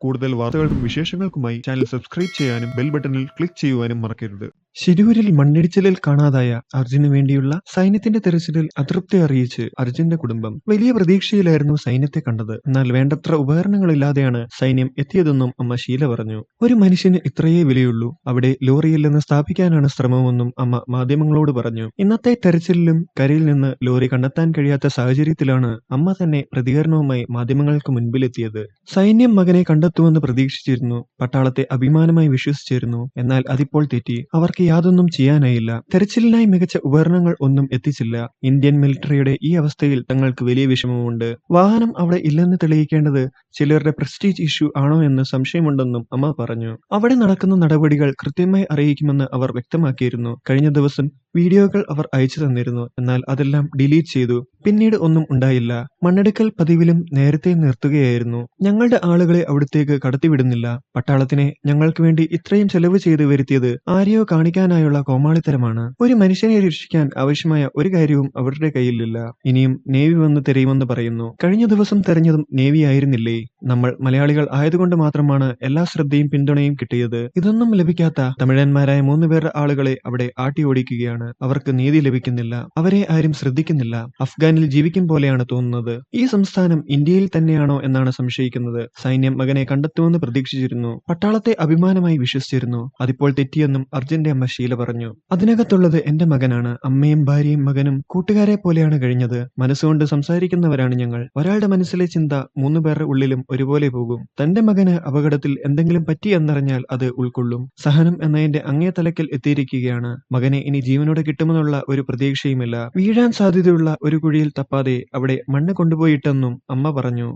കൂടുതൽ വാർത്തകൾക്കും വിശേഷങ്ങൾക്കുമായി ചാനൽ സബ്സ്ക്രൈബ് ചെയ്യാനും ബെൽ ബട്ടണിൽ ക്ലിക്ക് ചെയ്യുവാനും മറക്കരുത്. ശിരൂരിൽ മണ്ണിടിച്ചിലിൽ കാണാതായ അർജുന് വേണ്ടിയുള്ള സൈന്യത്തിന്റെ തെരച്ചിലിൽ അതൃപ്തി അറിയിച്ച് അർജുന്റെ കുടുംബം വലിയ പ്രതീക്ഷയിലായിരുന്നു സൈന്യത്തെ കണ്ടത്. എന്നാൽ വേണ്ടത്ര ഉപകരണങ്ങളില്ലാതെയാണ് സൈന്യം എത്തിയതെന്നും അമ്മ ശീല പറഞ്ഞു. ഒരു മനുഷ്യന് ഇത്രയേ വിലയുള്ളൂ. അവിടെ ലോറിയിൽ നിന്ന് സ്ഥാപിക്കാനാണ് ശ്രമമെന്നും അമ്മ മാധ്യമങ്ങളോട് പറഞ്ഞു. ഇന്നത്തെ തെരച്ചിലിലും കരയിൽ നിന്ന് ലോറി കണ്ടെത്താൻ കഴിയാത്ത സാഹചര്യത്തിലാണ് അമ്മ തന്നെ പ്രതികരണവുമായി മാധ്യമങ്ങൾക്ക് മുൻപിലെത്തിയത്. സൈന്യം മകനെ കണ്ടെത്തുമെന്ന് പ്രതീക്ഷിച്ചിരുന്നു. പട്ടാളത്തെ അഭിമാനമായി വിശ്വസിച്ചിരുന്നു. എന്നാൽ അതിപ്പോൾ തെറ്റി. അവർക്ക് യാതൊന്നും ചെയ്യാനായില്ല. തെരച്ചിലിനായി മികച്ച ഉപകരണങ്ങൾ ഒന്നും എത്തിച്ചില്ല. ഇന്ത്യൻ മിലിറ്ററിയുടെ ഈ അവസ്ഥയിൽ തങ്ങൾക്ക് വലിയ വിഷമമുണ്ട്. വാഹനം അവിടെ ഇല്ലെന്ന് തെളിയിക്കേണ്ടത് ചിലരുടെ പ്രസ്റ്റീജ് ഇഷ്യൂ ആണോ എന്ന് സംശയമുണ്ടെന്നും അമ്മ പറഞ്ഞു. അവിടെ നടക്കുന്ന നടപടികൾ കൃത്യമായി അറിയിക്കുമെന്ന് അവർ വ്യക്തമാക്കിയിരുന്നു. കഴിഞ്ഞ ദിവസം വീഡിയോകൾ അവർ അയച്ചു തന്നിരുന്നു. എന്നാൽ അതെല്ലാം ഡിലീറ്റ് ചെയ്തു. പിന്നീട് ഒന്നും ഉണ്ടായില്ല. മണ്ണെടുക്കൽ പതിവിലും നേരത്തെ നിർത്തുകയായിരുന്നു. ഞങ്ങളുടെ ആളുകളെ അവിടത്തേക്ക് കടത്തിവിടുന്നില്ല. പട്ടാളത്തിനെ ഞങ്ങൾക്ക് വേണ്ടി ഇത്രയും ചെലവ് ചെയ്തു വരുത്തിയത് ആരെയോ കാണിക്കാനായുള്ള കോമാളിത്തരമാണ്. ഒരു മനുഷ്യനെ രക്ഷിക്കാൻ ആവശ്യമായ ഒരു കാര്യവും അവരുടെ കയ്യിലില്ല. ഇനിയും നേവി വന്ന് തിരയുമെന്ന് പറയുന്നു. കഴിഞ്ഞ ദിവസം തെരഞ്ഞതും നേവി ആയിരുന്നില്ലേ? നമ്മൾ മലയാളികൾ ആയതുകൊണ്ട് മാത്രമാണ് എല്ലാ ശ്രദ്ധയും പിന്തുണയും കിട്ടിയത്. ഇതൊന്നും ലഭിക്കാത്ത തമിഴന്മാരായ മൂന്ന് പേരുടെ ആളുകളെ അവിടെ ആട്ടി ഓടിക്കുകയാണ്. അവർക്ക് നീതി ലഭിക്കുന്നില്ല. അവരെ ആരും ശ്രദ്ധിക്കുന്നില്ല. അഫ്ഗാനിൽ ജീവിക്കും പോലെയാണ് തോന്നുന്നത്. ഈ സംസ്ഥാനം ഇന്ത്യയിൽ തന്നെയാണോ എന്നാണ് സംശയിക്കുന്നത്. സൈന്യം മകനെ കണ്ടെത്തുമെന്ന് പ്രതീക്ഷിച്ചിരുന്നു. പട്ടാളത്തെ അഭിമാനമായി വിശ്വസിച്ചിരുന്നു. അതിപ്പോൾ തെറ്റിയെന്നും അർജുന്റെ അമ്മ ഷീല പറഞ്ഞു. അതിനകത്തുള്ളത് എന്റെ മകനാണ്. അമ്മയും ഭാര്യയും മകനും കൂട്ടുകാരെ പോലെയാണ് കഴിഞ്ഞത്. മനസ്സുകൊണ്ട് സംസാരിക്കുന്നവരാണ് ഞങ്ങൾ. ഒരാളുടെ മനസ്സിലെ ചിന്ത മൂന്നു പേരുടെ ഉള്ളിലും ഒരുപോലെ പോകും. തന്റെ മകന് അപകടത്തിൽ എന്തെങ്കിലും പറ്റി എന്നറിഞ്ഞാൽ അത് ഉൾക്കൊള്ളും. സഹനം എന്നതിന്റെ അങ്ങേ തലക്കൽ എത്തിയിരിക്കുകയാണ്. മകനെ ഇനി ജീവനോടെ കിട്ടുമെന്നുള്ള ഒരു പ്രതീക്ഷയുമില്ല. വീഴാൻ സാധ്യതയുള്ള ഒരു കുഴിയിൽ തപ്പാതെ അവിടെ മണ്ണ് കൊണ്ടുപോയിട്ടെന്നും അമ്മ പറഞ്ഞു.